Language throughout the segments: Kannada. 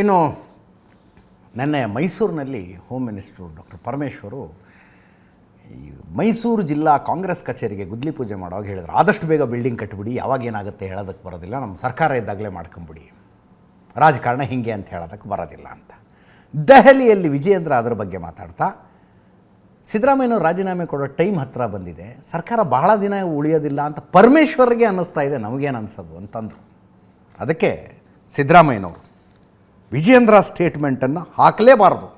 ಇನ್ನು ನೆನ್ನೆ ಮೈಸೂರಿನಲ್ಲಿ ಹೋಮ್ ಮಿನಿಸ್ಟ್ರು ಡಾಕ್ಟರ್ ಪರಮೇಶ್ವರು ಈ ಮೈಸೂರು ಜಿಲ್ಲಾ ಕಾಂಗ್ರೆಸ್ ಕಚೇರಿಗೆ ಗುದ್ಲಿ ಪೂಜೆ ಮಾಡುವಾಗ ಹೇಳಿದ್ರು, ಆದಷ್ಟು ಬೇಗ ಬಿಲ್ಡಿಂಗ್ ಕಟ್ಬಿಡಿ, ಯಾವಾಗ ಏನಾಗುತ್ತೆ ಹೇಳೋದಕ್ಕೆ ಬರೋದಿಲ್ಲ, ನಮ್ಮ ಸರ್ಕಾರ ಇದ್ದಾಗಲೇ ಮಾಡ್ಕೊಂಬಿಡಿ. ರಾಜಕಾರಣ ಹಿಂಗೆ ಅಂತ ಹೇಳೋದಕ್ಕೆ ಬರೋದಿಲ್ಲ ಅಂತ. ದೆಹಲಿಯಲ್ಲಿ ವಿಜಯೇಂದ್ರ ಅದರ ಬಗ್ಗೆ ಮಾತಾಡ್ತಾ, ಸಿದ್ದರಾಮಯ್ಯನವರು ರಾಜೀನಾಮೆ ಕೊಡೋ ಟೈಮ್ ಹತ್ತಿರ ಬಂದಿದೆ, ಸರ್ಕಾರ ಬಹಳ ದಿನ ಉಳಿಯೋದಿಲ್ಲ ಅಂತ ಪರಮೇಶ್ವರ್ಗೆ ಅನ್ನಿಸ್ತಾ ಇದೆ, ನಮಗೇನು ಅನ್ಸೋದು ಅಂತಂದರು. ಅದಕ್ಕೆ ಸಿದ್ದರಾಮಯ್ಯನವರು ವಿಜೇಂದ್ರ ಸ್ಟೇಟ್ಮೆಂಟನ್ನು ಹಾಕಲೇಬಾರದು.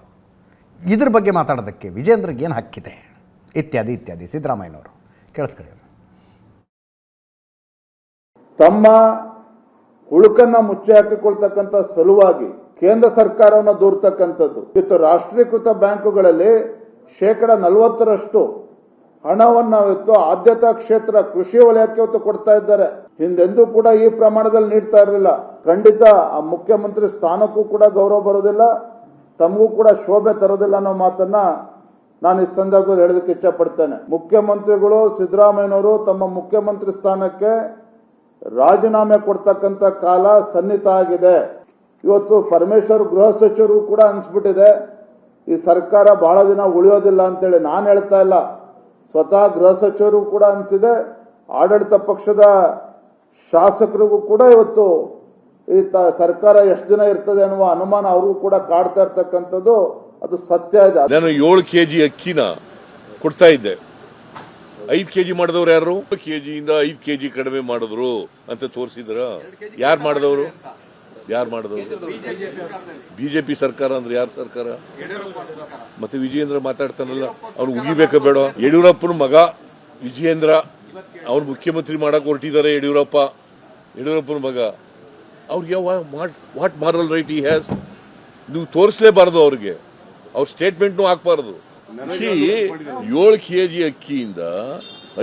ಇದ್ರ ಬಗ್ಗೆ ಮಾತಾಡೋದಕ್ಕೆ ವಿಜೇಂದ್ರಗೆ ಏನು ಹಕ್ಕಿದೆ? ಇತ್ಯಾದಿ ಇತ್ಯಾದಿ. ಸಿದ್ದರಾಮಯ್ಯನವರು, ಕೇಳಿಸ್ಕೊಳ್ಳಿ ತಮ್ಮ ಹುಳುಕನ್ನ ಮುಚ್ಚಿ ಹಾಕಿಕೊಳ್ತಕ್ಕಂಥ ಸಲುವಾಗಿ ಕೇಂದ್ರ ಸರ್ಕಾರವನ್ನು ದೂರ್ತಕ್ಕಂಥದ್ದು. ಇವತ್ತು ರಾಷ್ಟ್ರೀಕೃತ ಬ್ಯಾಂಕುಗಳಲ್ಲಿ ಶೇಕಡ ನಲವತ್ತರಷ್ಟು ಹಣವನ್ನು ಇವತ್ತು ಆದ್ಯತಾ ಕ್ಷೇತ್ರ ಕೃಷಿ ವಲಯಕ್ಕೆ ಇವತ್ತು ಕೊಡ್ತಾ ಇದ್ದಾರೆ. ಹಿಂದೆಂದೂ ಕೂಡ ಈ ಪ್ರಮಾಣದಲ್ಲಿ ನೀಡ್ತಾ ಇರಲಿಲ್ಲ. ಖಂಡಿತ ಆ ಮುಖ್ಯಮಂತ್ರಿ ಸ್ಥಾನಕ್ಕೂ ಕೂಡ ಗೌರವ ಬರೋದಿಲ್ಲ ತಮಗೂ ಕೂಡ ಶೋಭೆ ತರೋದಿಲ್ಲ ಅನ್ನೋ ಮಾತನ್ನ ನಾನು ಈ ಸಂದರ್ಭದಲ್ಲಿ ಹೇಳೋದಕ್ಕೆ ಇಚ್ಛಪಡ್ತೇನೆ. ಮುಖ್ಯಮಂತ್ರಿಗಳು ಸಿದ್ದರಾಮಯ್ಯನವರು ತಮ್ಮ ಮುಖ್ಯಮಂತ್ರಿ ಸ್ಥಾನಕ್ಕೆ ರಾಜೀನಾಮೆ ಕೊಡ್ತಕ್ಕಂಥ ಕಾಲ ಸನ್ನಿಹಿತ ಆಗಿದೆ. ಇವತ್ತು ಪರಮೇಶ್ವರ್ ಗೃಹ ಸಚಿವರು ಕೂಡ ಅನ್ಸ್ಬಿಟ್ಟಿದೆ. ಈ ಸರ್ಕಾರ ಬಹಳ ದಿನ ಉಳಿಯೋದಿಲ್ಲ ಅಂತೇಳಿ ನಾನು ಹೇಳ್ತಾ ಇಲ್ಲ. ಸ್ವತಃ ಗೃಹ ಸಚಿವರು ಕೂಡ ಅನಿಸಿದೆ. ಆಡಳಿತ ಪಕ್ಷದ ಶಾಸಕರಿಗೂ ಕೂಡ ಇವತ್ತು ಈ ತ ಸರ್ಕಾರ ಎಷ್ಟು ದಿನ ಇರ್ತದೆ ಅನ್ನುವ ಅನುಮಾನ ಅವ್ರಿಗೂ ಕೂಡ ಕಾಡ್ತಾ ಇರ್ತಕ್ಕಂಥದ್ದು ಅದು ಸತ್ಯ ಇದೆ. ನಾನು ಏಳು ಕೆ ಜಿ ಅಕ್ಕಿನ ಕೊಡ್ತಾ ಇದ್ದೆ. ಐದು ಕೆ ಜಿ ಮಾಡಿದವ್ರು ಯಾರು? ಕೆ ಜಿಯಿಂದ ಐದು ಕೆ ಜಿ ಕಡಿಮೆ ಮಾಡಿದ್ರು ಅಂತ ತೋರಿಸಿದ್ರ? ಯಾರು ಮಾಡಿದವರು? ಯಾರು ಮಾಡಿದವರು? ಬಿಜೆಪಿ ಸರ್ಕಾರ ಅಂದ್ರೆ ಯಾರು ಸರ್ಕಾರ? ಮತ್ತೆ ವಿಜಯೇಂದ್ರ ಮಾತಾಡ್ತಾನಲ್ಲ ಅವ್ನು ಉಗಿಬೇಕ ಬೇಡ? ಯಡಿಯೂರಪ್ಪನ ಮಗ ವಿಜಯೇಂದ್ರ ಅವ್ರು ಮುಖ್ಯಮಂತ್ರಿ ಮಾಡಕ್ ಹೊರಟಿದ್ದಾರೆ ಯಡಿಯೂರಪ್ಪ. ಯಡಿಯೂರಪ್ಪನ ಮಗ. ಅವ್ರಿಗೆ what moral right he has ನೀವು ತೋರಿಸಲೇಬಾರದು ಅವ್ರಿಗೆ. ಅವ್ರ ಸ್ಟೇಟ್ಮೆಂಟ್ನು ಹಾಕ್ಬಾರ್ದು. ಏಳು ಕೆ ಜಿ ಅಕ್ಕಿಯಿಂದ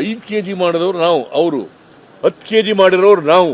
ಐದು ಕೆ ಜಿ ಮಾಡಿದವ್ರು ನಾವು, ಅವರು. ಹತ್ತು ಕೆ ಜಿ ಮಾಡಿರೋರು ನಾವು.